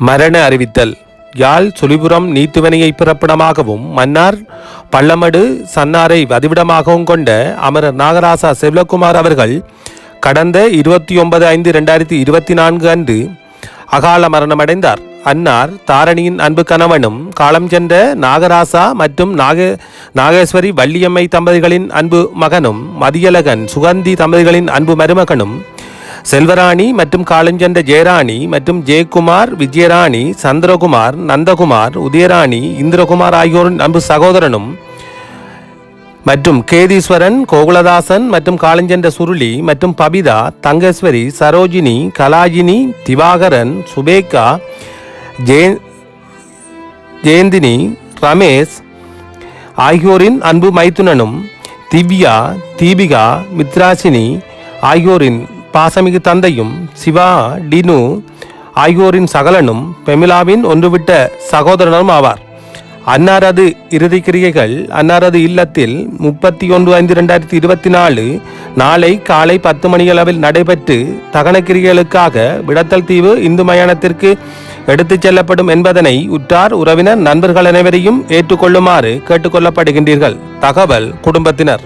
மரண அறிவித்தல். யாழ் சுழிபுரம் நீத்துவனையை பிறப்பிடமாகவும் மன்னார் பள்ளமடு சன்னாரை வதிவிடமாகவும் கொண்ட அமரர் நாகராசா செல்வகுமார் அவர்கள் கடந்த இருபத்தி ஒன்பது ஐந்து ரெண்டாயிரத்தி இருபத்தி நான்கு அன்று அகால மரணமடைந்தார். அன்னார் தாரணியின் அன்பு கணவனும் காலம் சென்ற நாகராசா மற்றும் நாக நாகேஸ்வரி வள்ளியம்மை தம்பதிகளின் அன்பு மகனும் மதியழகன் சுகந்தி தம்பதிகளின் அன்பு மருமகனும் செல்வராணி மற்றும் காலஞ்சென்ற ஜெயராணி மற்றும் ஜெயக்குமார் விஜயராணி சந்திரகுமார் நந்தகுமார் உதயராணி இந்திரகுமார் ஆகியோரின் அன்பு சகோதரனும் மற்றும் கேதீஸ்வரன் கோகுலதாசன் மற்றும் காலஞ்சென்ற சுருளி மற்றும் பபிதா தங்கேஸ்வரி சரோஜினி கலாஜினி திவாகரன் சுபேகா ஜெய ஜெயந்தினி ரமேஷ் ஆகியோரின் அன்பு மைத்துனனும் திவ்யா தீபிகா மித்ராசினி ஆகியோரின் பாசமிகு தந்தையும் சிவா டினு ஆகியோரின் சகலனும் பெமிலாவின் ஒன்றுவிட்ட சகோதரனும் ஆவார். அன்னாரது இறுதி கிரியைகள் அன்னாரது இல்லத்தில் முப்பத்தி ஒன்று ஐந்து ரெண்டாயிரத்தி இருபத்தி நாலு நாளை காலை பத்து மணியளவில் நடைபெற்று தகன கிரிகைகளுக்காக விடத்தல் தீவு இந்து மயானத்திற்கு எடுத்துச் செல்லப்படும் என்பதனை உற்றார் உறவினர் நண்பர்கள் அனைவரையும் ஏற்றுக்கொள்ளுமாறு கேட்டுக்கொள்ளப்படுகின்றீர்கள் தகவல் குடும்பத்தினர்.